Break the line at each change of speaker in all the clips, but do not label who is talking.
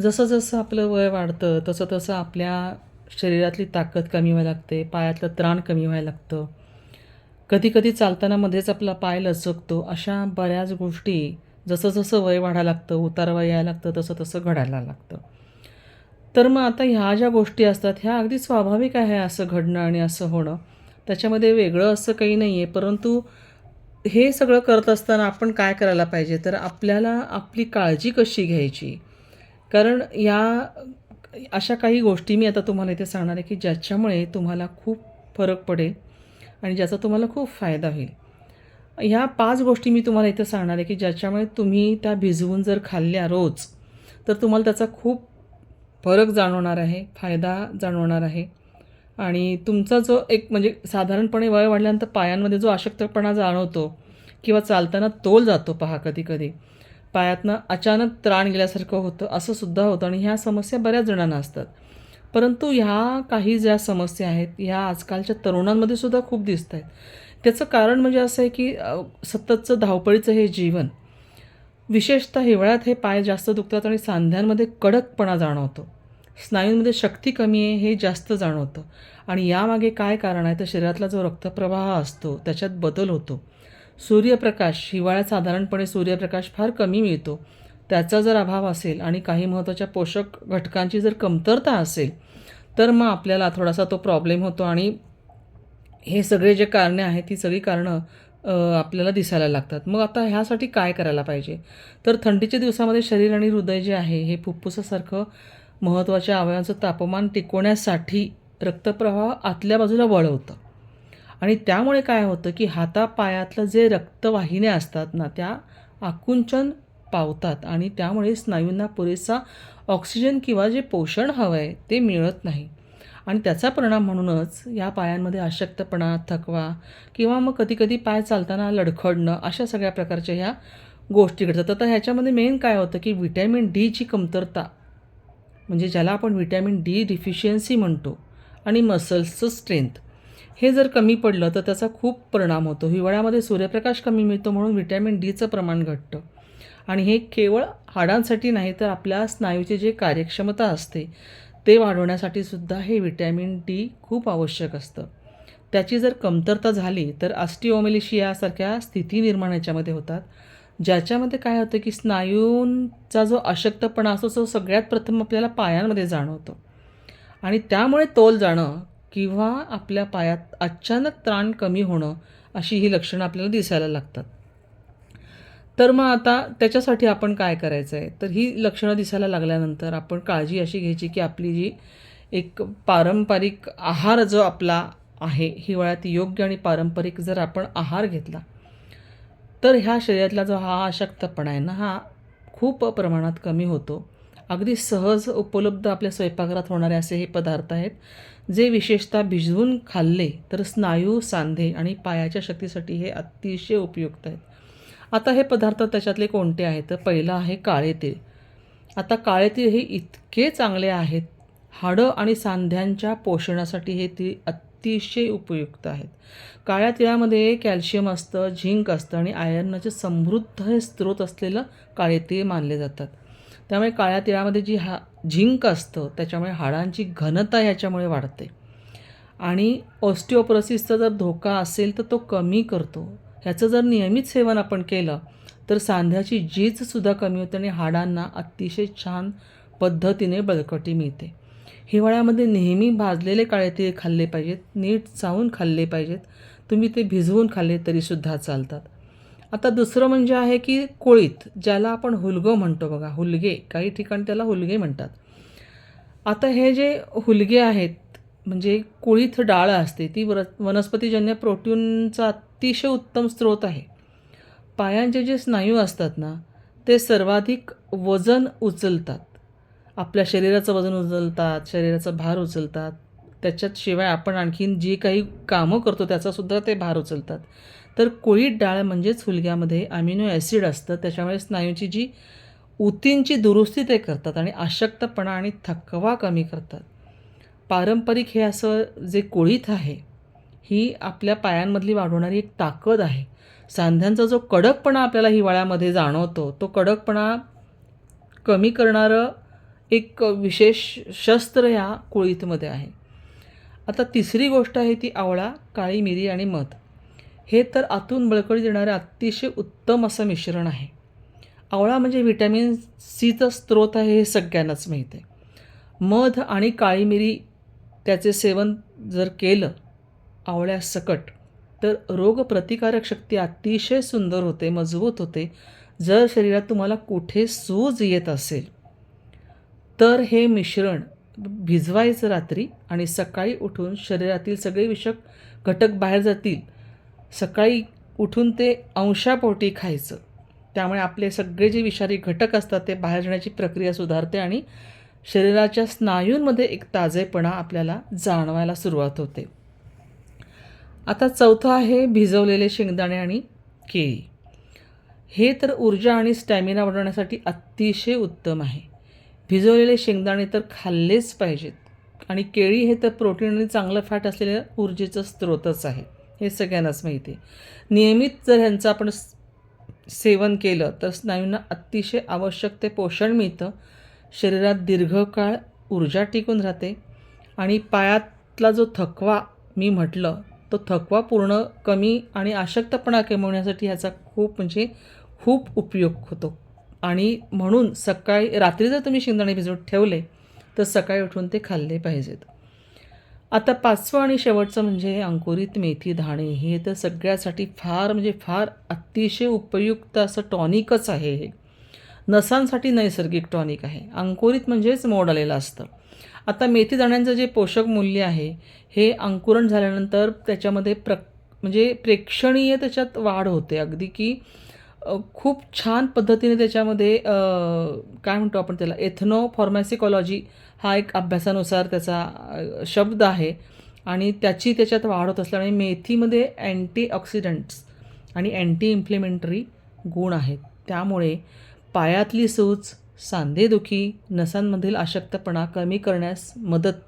जसं जसं आपलं वय वाढतं तसं तसं आपल्या शरीरातली ताकद कमी व्हायला लागते पायातलं त्राण कमी व्हायला लागतं. कधी कधी चालताना मध्येच आपला पाय लचकतो अशा बऱ्याच गोष्टी जसं जसं वय वाढायला लागतं उतारवा यायला लागतं तसं तसं घडायला लागतं. तर मग आता ह्या ज्या गोष्टी असतात ह्या अगदी स्वाभाविक आहे असं घडणं आणि असं होणं. त्याच्यामध्ये वेगळं असं काही नाही आहे परंतु हे सगळं करत असताना आपण काय करायला पाहिजे? तर आपल्याला आपली काळजी कशी घ्यायची? कारण या अशा काही गोष्टी मी आता तुम्हाला इथे सांगणार आहे की ज्याच्यामुळे तुम्हाला खूप फरक पडेल आणि ज्याचा तुम्हाला खूप फायदा होईल. ह्या पाच गोष्टी मी तुम्हाला इथे सांगणार आहे की ज्याच्यामुळे तुम्ही त्या भिजवून जर खाल्ल्या रोज तर तुम्हाला त्याचा खूप फरक जाणवणार आहे फायदा जाणवणार आहे. आणि तुमचा जो एक म्हणजे साधारणपणे वय वाढल्यानंतर पायांमध्ये जो अशक्तपणा जाणवतो किंवा चालताना तोल जातो पहा कधी कधी पायातनं अचानक त्राण गेल्यासारखं होतं असं सुद्धा होतं आणि ह्या समस्या बऱ्याच जणांना असतात. परंतु ह्या काही ज्या समस्या आहेत ह्या आजकालच्या तरुणांमध्ये सुद्धा खूप दिसत आहेत त्याचं कारण म्हणजे असं आहे की सततचं धावपळीचं हे जीवन विशेषतः हिवाळ्यात हे पाय जास्त दुखतात आणि सांध्यांमध्ये कडकपणा जाणवतो. स्नायूंमध्ये शक्ती कमी आहे हे जास्त जाणवतं. आणि यामागे काय कारण आहे तर शरीरातला जो रक्तप्रवाह असतो त्याच्यात बदल होतो. सूर्यप्रकाश हिवाळ्यात साधारणपणे सूर्यप्रकाश फार कमी मिळतो. त्याचा जर अभाव असेल आणि काही महत्त्वाच्या पोषक घटकांची जर कमतरता असेल तर मग आपल्याला थोडासा तो प्रॉब्लेम होतो आणि हे सगळे जे कारणे आहेत ती सगळी कारणं आपल्याला दिसायला लागतात. मग आता ह्यासाठी काय करायला पाहिजे? तर थंडीच्या दिवसामध्ये शरीर आणि हृदय जे आहे हे फुफ्फुसासारखं महत्त्वाच्या अवयवांचं तापमान टिकवण्यासाठी रक्तप्रवाह आतल्या बाजूला वळवतं. आणि त्यामुळे काय होतं की हातापायातलं जे रक्तवाहिन्या असतात ना त्या आकुंचन पावतात आणि त्यामुळे स्नायूंना पुरेसा ऑक्सिजन किंवा जे पोषण हवं आहे ते मिळत नाही. आणि त्याचा परिणाम म्हणूनच या पायांमध्ये अशक्तपणा थकवा किंवा मग कधीकधी पाय चालताना लडखडणं अशा सगळ्या प्रकारच्या ह्या गोष्टी घडतात. तर ह्याच्यामध्ये मेन काय होतं की व्हिटॅमिन डीची कमतरता म्हणजे ज्याला आपण व्हिटॅमिन डी डिफिशियन्सी म्हणतो आणि मसल्सचं स्ट्रेंथ. हे जर कमी पडलं तर त्याचा खूप परिणाम होतो. हिवाळ्यामध्ये सूर्यप्रकाश कमी मिळतो म्हणून व्हिटॅमिन डीचं प्रमाण घटतं. आणि हे केवळ हाडांसाठी नाही तर आपल्या स्नायूची जे कार्यक्षमता असते ते वाढवण्यासाठी सुद्धा हे व्हिटॅमिन डी खूप आवश्यक असतं. त्याची जर कमतरता झाली तर आस्टिओमेलिशियासारख्या स्थिती निर्माण याच्यामध्ये होतात ज्याच्यामध्ये काय होतं की स्नायूंचा जो अशक्तपणा असतो तो सगळ्यात प्रथम आपल्याला पायांमध्ये जाणवतो. आणि त्यामुळे तोल जाणं किंवा आपल्या पायात अचानक ताण कमी होणं अशी ही लक्षणं आपल्याला दिसायला लागतात. तर मग आता त्याच्यासाठी आपण काय करायचं आहे तर ही लक्षणं दिसायला लागल्यानंतर आपण काळजी अशी घ्यायची की आपली जी एक पारंपरिक आहार जो आपला आहे हिवाळ्यात योग्य आणि पारंपरिक जर आपण आहार घेतला तर ह्या शरीरातला जो हा अशक्तपणा आहे ना हा खूप प्रमाणात कमी होतो. अगदी सहज उपलब्ध आपल्या स्वयंपाकघरात होणारे असे हे पदार्थ आहेत जे विशेषतः भिजवून खाल्ले तर स्नायू सांधे आणि पायाच्या शक्तीसाठी हे अतिशय उपयुक्त आहेत. आता हे पदार्थ त्याच्यातले कोणते आहेत? तर पहिलं आहे काळे तीळ. आता काळे तीळ हे इतके चांगले आहेत हाडं आणि सांध्यांच्या पोषणासाठी हे तीळ अतिशय उपयुक्त आहेत. काळ्या तिळामध्ये कॅल्शियम असतं झिंक असतं आणि आयर्नचे समृद्ध हे स्रोत असलेलं काळे तीळ मानले जातात. त्यामुळे काळ्या तिळामध्ये जी हा झिंक असतं त्याच्यामुळे हाडांची घनता ह्याच्यामुळे वाढते. आणि ऑस्टिओप्रोसिसचा जर धोका असेल तर तो कमी करतो. ह्याचं जर नियमित सेवन आपण केलं तर सांध्याची झीजसुद्धा कमी होते आणि हाडांना अतिशय छान पद्धतीने बळकटी मिळते. हिवाळ्यामध्ये नेहमी भाजलेले काळे तीळ खाल्ले पाहिजेत नीट चावून खाल्ले पाहिजेत. तुम्ही ते भिजवून खाल्ले तरीसुद्धा चालतात. आता दुसरं म्हणजे आहे की कोळीत ज्याला आपण हुलगो म्हणतो बघा हुलगे. काही ठिकाणी त्याला हुलगे म्हणतात. आता हे जे हुलगे आहेत म्हणजे कोळीथ डाळ असते ती वर वनस्पतीजन्य प्रोटीनचा अतिशय उत्तम स्रोत आहे. पायांचे जे स्नायू असतात ना ते सर्वाधिक वजन उचलतात. आपल्या शरीराचं वजन उचलतात शरीराचा भार उचलतात. त्याच्यात शिवाय आपण आणखीन जी काही कामं करतो त्याचासुद्धा ते भार उचलतात. तर कोळीत डाळ म्हणजेच हुलग्यामध्ये अमिनो ॲसिड असतं. त्याच्यामुळे स्नायूची जी ऊतींची दुरुस्ती ते करतात आणि अशक्तपणा आणि थकवा कमी करतात. पारंपरिक हे असं जे कोळीथ आहे ही आपल्या पायांमधली वाढवणारी एक ताकद आहे. सांध्यांचा जो कडकपणा आपल्याला हिवाळ्यामध्ये जाणवतो तो कडकपणा कमी करणारं एक विशेष शस्त्र ह्या कुळीतमध्ये आहे. आता तिसरी गोष्ट आहे ती आवळा काळी मिरी आणि मध. हे तर आतून बळकटी देणारे अतिशय उत्तम असं मिश्रण आहे. आवळा म्हणजे व्हिटॅमिन सीचा स्रोत आहे हे सगळ्यांनाच माहीत आहे. मध आणि काळी मिरी त्याचे सेवन जर केलं आवळ्यासकट तर रोगप्रतिकारक शक्ती अतिशय सुंदर होते मजबूत होते. जर शरीरात तुम्हाला कुठे सूज येत असेल तर हे मिश्रण भिजवायचं रात्री आणि सकाळी उठून शरीरातील सगळे विषक घटक बाहेर जातील सकाळी उठून ते अंशापोटी खायचं. त्यामुळे आपले सगळे जे विषारी घटक असतात ते बाहेर जाण्याची प्रक्रिया सुधारते आणि शरीराच्या स्नायूंमध्ये एक ताजेपणा आपल्याला जाणवायला सुरुवात होते. आता चौथं आहे भिजवलेले शेंगदाणे आणि केळी. हे तर ऊर्जा आणि स्टॅमिना वाढवण्यासाठी अतिशय उत्तम आहे. भिजवलेले शेंगदाणे तर खाल्लेच पाहिजेत आणि केळी हे तर प्रोटीन आणि चांगलं फॅट असलेल्या ऊर्जेचं स्रोतच आहे. हे सगळ्यांनाच माहिती आहे. नियमित जर ह्यांचं आपण सेवन केलं तर स्नायूंना अतिशय आवश्यक ते पोषण मिळतं. शरीरात दीर्घकाळ ऊर्जा टिकून राहते. आणि पायातला जो थकवा मी म्हटलं तो थकवा पूर्ण कमी आणि अशक्तपणा कमवण्यासाठी ह्याचा खूप म्हणजे खूप उपयोग होतो. आणि म्हणून सकाळी रात्री जर तुम्ही शेंगदाणे भिजवत ठेवले तर सकाळी उठून ते खाल्ले पाहिजेत. आता पाचवं आणि शेवटचं म्हणजे अंकुरित मेथी धाणे. हे तर सगळ्यासाठी फार म्हणजे फार अतिशय उपयुक्त असं टॉनिकच आहे हे. नसांसाठी नैसर्गिक टॉनिक आहे. अंकुरित म्हणजेच मोड आलेलं असतं. आता मेथी दाण्यांचं जे पोषक मूल्य आहे हे अंकुरण झाल्यानंतर त्याच्यामध्ये प्र म्हणजे प्रेक्षणीय त्याच्यात वाढ होते. अगदी की खूप छान पद्धतीने त्याच्यामध्ये काय म्हणतो आपण त्याला एथनो फॉर्मॅसिकॉलॉजी हा एक अभ्यासानुसार त्याचा शब्द आहे. आणि त्याची त्याच्यात वाढ होत असल्यामुळे मेथीमध्ये अँटीऑक्सिडंट्स आणि अँटी इम्प्लिमेंटरी गुण आहेत. त्यामुळे पायातली सूज सांधेदुखी नसांमधील अशक्तपणा कमी करण्यास मदत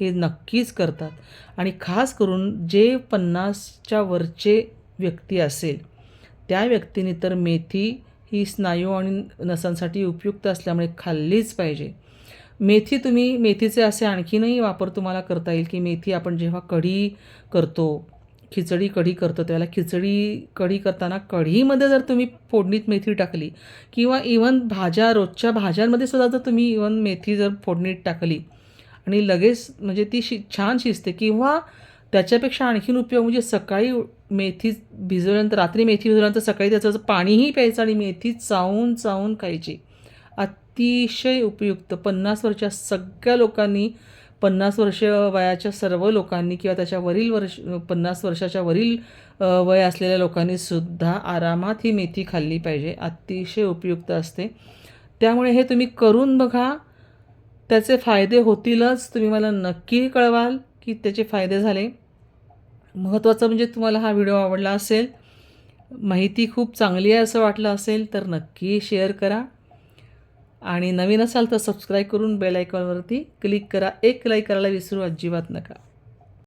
हे नक्कीच करतात. आणि खास करून जे पन्नासच्या वरचे व्यक्ती असेल त्या व्यक्तीने तर मेथी ही स्नायू आणि नसांसाठी उपयुक्त असल्यामुळे खाल्लीच पाहिजे. मेथी तुम्ही मेथीचे असे आणखीनही वापर तुम्हाला करता येईल की मेथी आपण जेव्हा कढी करतो खिचडी कढी करतो त्याला खिचडी कढी करताना कढीमध्ये जर तुम्ही फोडणीत मेथी टाकली किंवा इवन भाज्या रोजच्या भाज्यांमध्ये सुद्धा जर तुम्ही इवन मेथी जर फोडणीत टाकली आणि लगेच म्हणजे ती शि छान शिजते किंवा त्याच्यापेक्षा आणखीन उपयोग म्हणजे सकाळी मेथी भिजवल्यानंतर रात्री मेथी भिजवल्यानंतर सकाळी त्याचं पाणीही प्यायचं आणि मेथी चावून चावून खायची. अतिशय उपयुक्त. पन्नास वर्षाच्या सगळ्या लोकांनी पन्नास वर्ष वयाच्या सर्व लोकांनी किंवा त्याच्या वरील वर्ष पन्नास वर्षाच्या वरील वय असलेल्या लोकांनी सुद्धा आरामात ही मेथी खाल्ली पाहिजे. अतिशय उपयुक्त असते. त्यामुळे हे तुम्ही करून बघा. त्याचे फायदे होतीलच. तुम्ही मला नक्की कळवाल की त्याचे फायदे झाले. महत्त्वाचं म्हणजे तुम्हाला हा व्हिडिओ आवडला असेल माहिती खूप चांगली आहे असं वाटलं असेल तर नक्की शेअर करा. आणि नवीन असाल तर सबस्क्राईब करून बेल आयकॉनवरती क्लिक करा. एक लाईक करायला विसरू अजिबात नका.